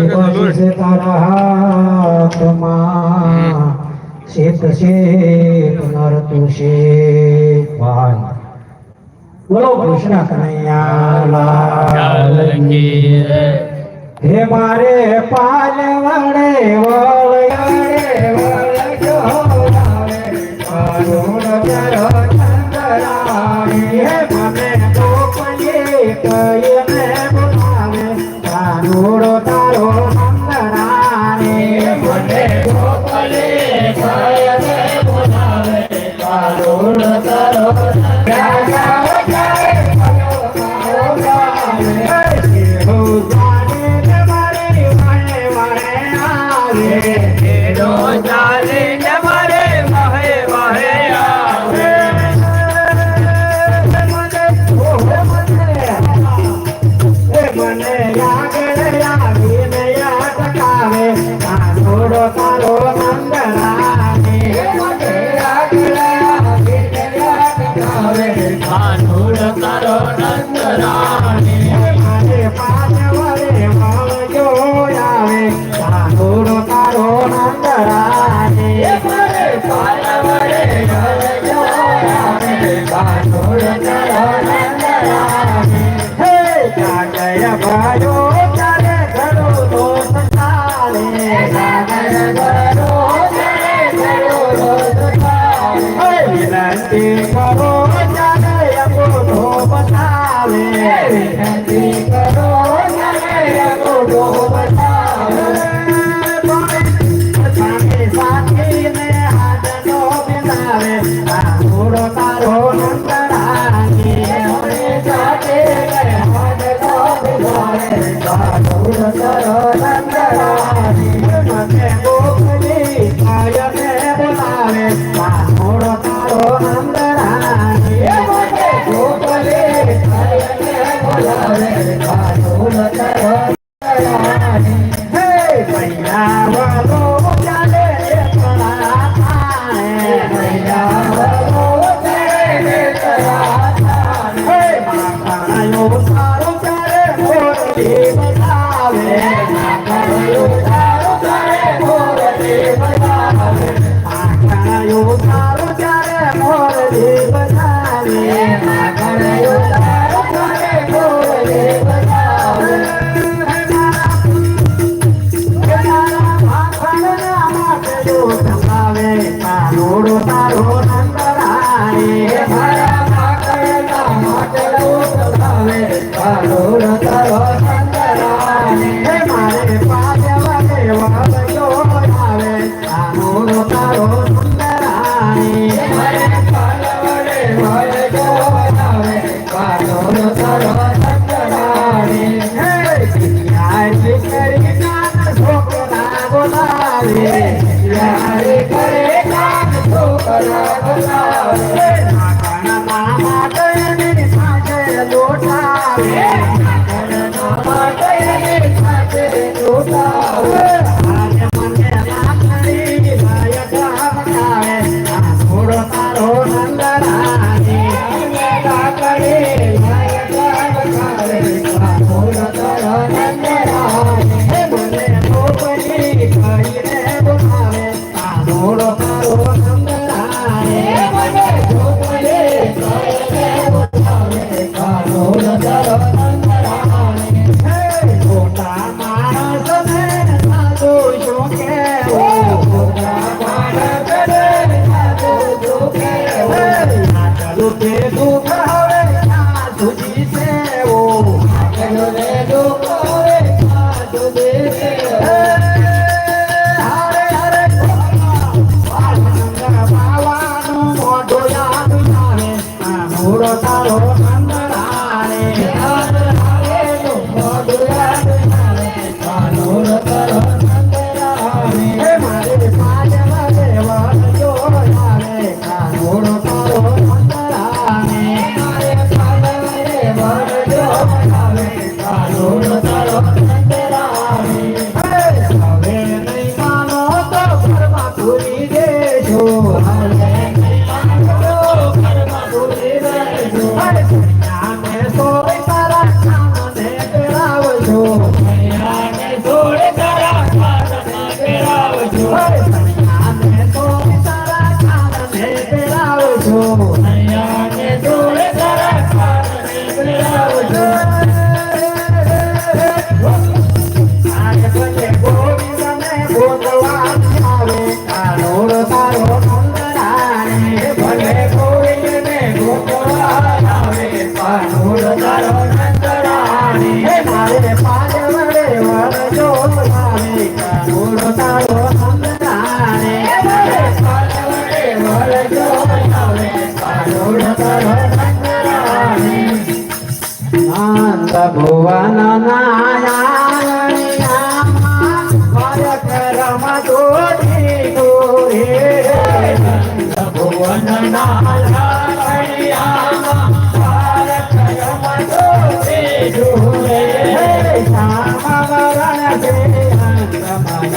શકે તારા હાથમાં શેત શેત બોલો કૃષ્ણ કનૈયા હે મારે પાલ વડે વળે વળે ಕಾನ್ಹುಡ ಕರೋ ನಂದರಾಣಿ 啊走路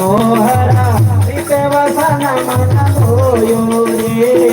મનોહર વિશે વસન મન ભોયો રે.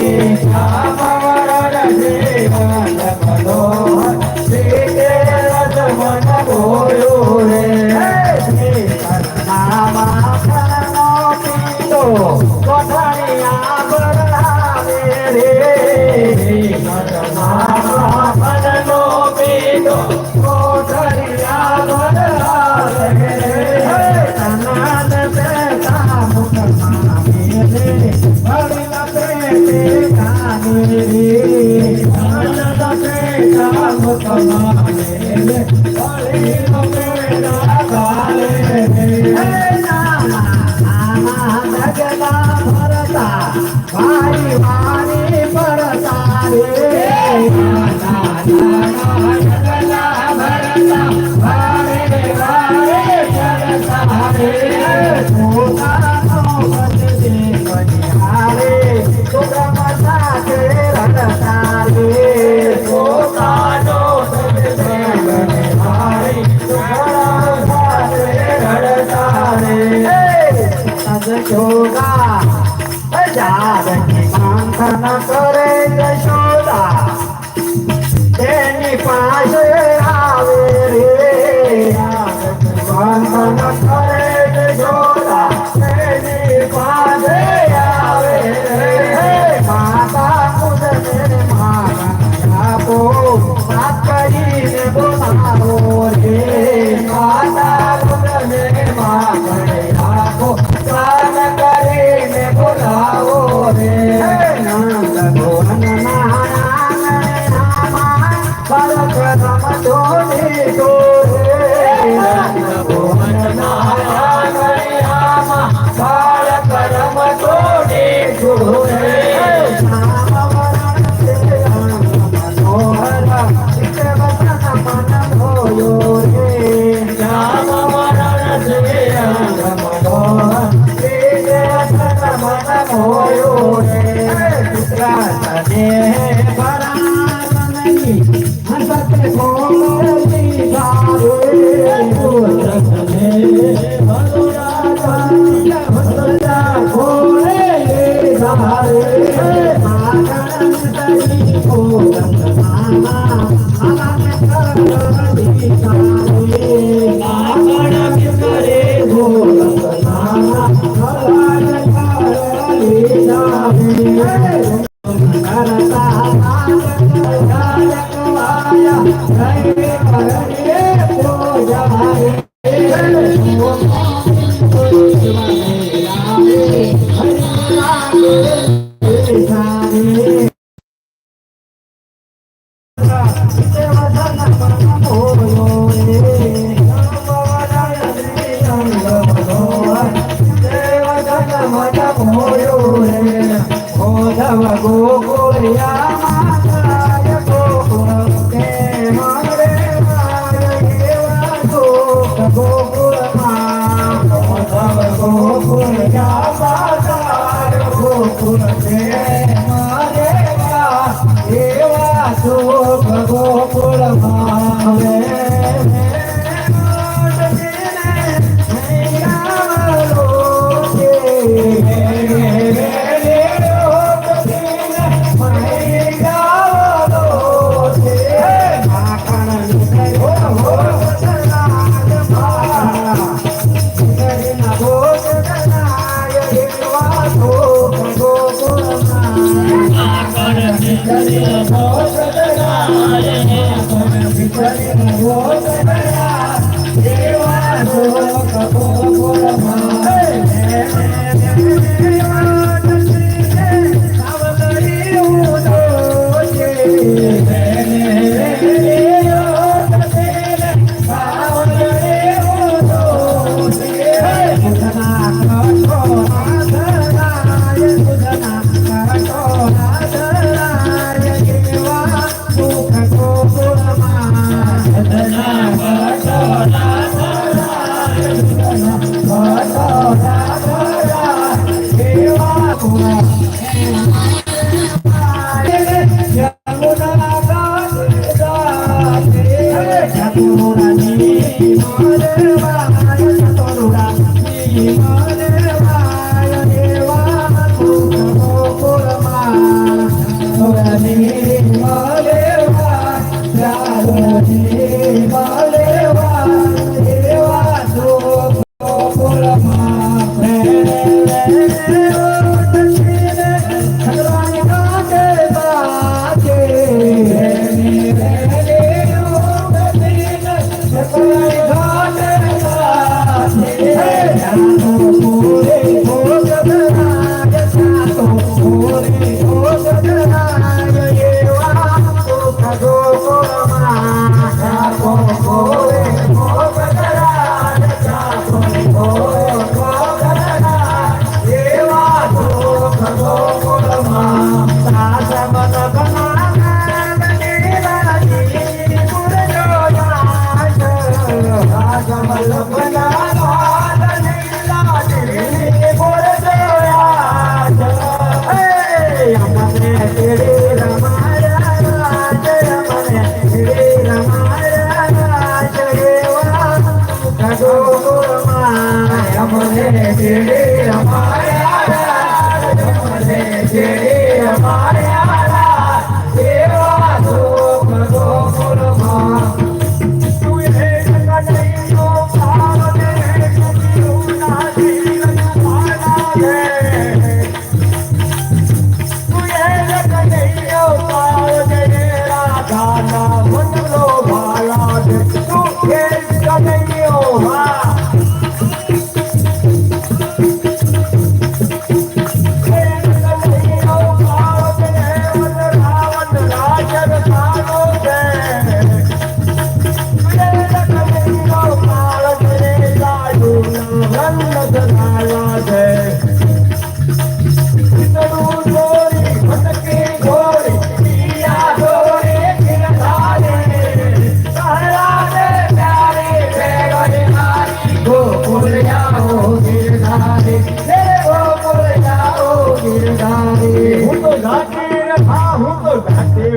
Thank you.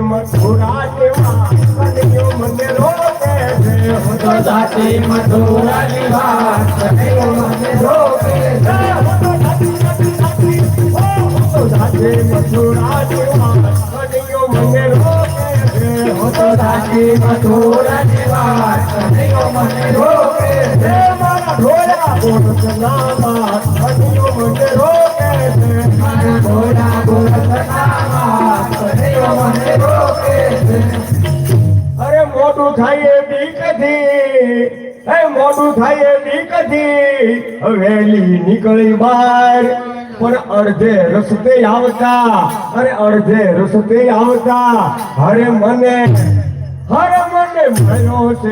મથુરા જેવા કનૈયો મને રોકે છે હું તો જાતી મથુરા મને રોકે અરે મોટું થાય બીકથી એ મોટું થાય બીકથી હવેલી નીકળી બહાર પણ અડધે રસ્તે આવતા, અરે અડધે રસ્તે આવતા, હરે મને હરે મને મળ્યો છે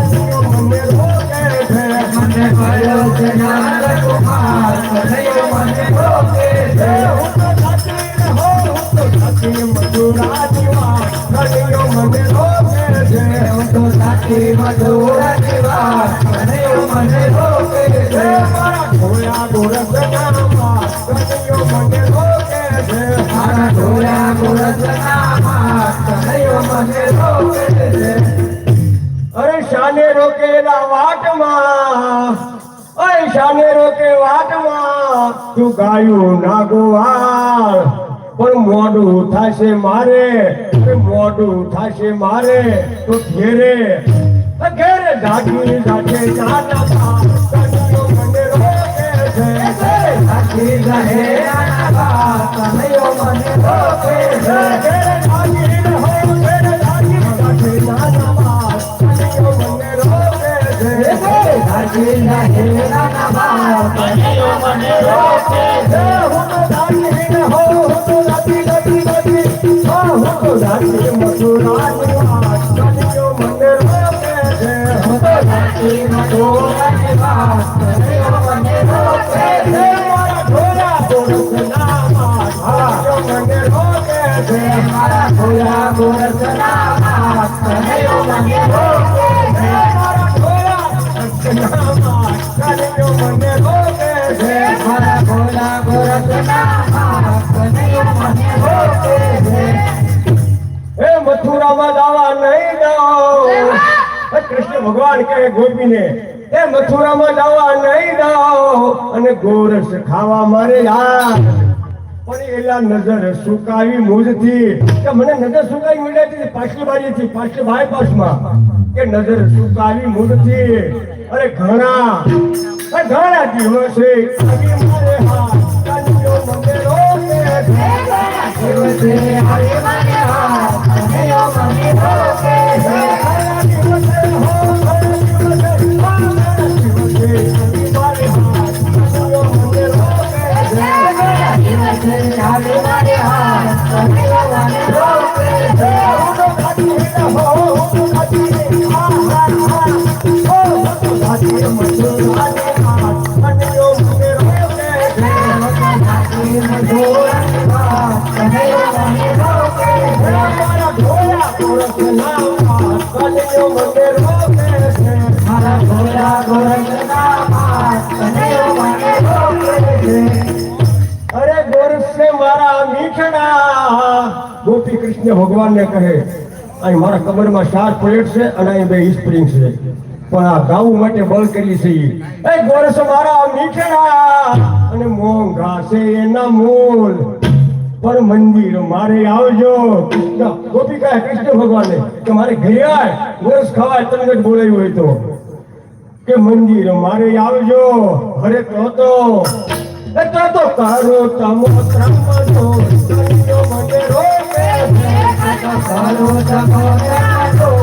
તું ગાયું? ના ગોવાળ પણ મોડું થશે મારે. મોડું થશે મારે. તો ઘેરે. ઘેરે દાદી સાથે નાના બા દાદી રહે નાના બા કનૈયો મને રોકે છે હું તો દાદી રહો હું તો દાદી દાદી દાદી હા હું તો દાદી મથુરાની વાત કનૈયો મને રોકે છે હું તો દાદી મથુરાની વાત કનૈયો મને રોકે છે મારા ઢોલા ગોરખના વાત કનૈયો મને રોકે છે મારા ઢોલા ગોરખના વાત કનૈયો મને રોકે છે ભગવાન કહે ગોપી ને એ મથુરામાં જવા નહીં જાઓ અને ગોરસ ખાવા મારે યાર. પણ એલા નજર સુકાવી મુજથી કે મને નજર સુકાવી મળ્યા હતી પાછલી બારી હતી પાછલી બાયપાસમાં કે નજર સુકાવી મુજથી. અરે ઘણા અરે ઘણા દિવસે મારે હા દિવસે મારે હા રખડા ગોપી કૃષ્ણ ભગવાનને કહે, અહીં મારા કમરમાં ચાર પ્લેટ છે અને અહીં બે સ્પ્રિંગ છે. પણ આ ગાવું માટે બળ કરી છે એ ગોરસ મારા મીઠડા. અને મોંઘા છે એના મૂળ. પર મંદિર મારે આવજો. ગોપી કહે, કૃષ્ણ ભગવાને, કે મારે ઘરે ગોરસ ખવાય તમને બોલાયું હોય તો. કે મંદિર મારે આવજો. હરે કહો તો એટલે તો તારો તમો તમો તો મને રોકે તારો તમો તમો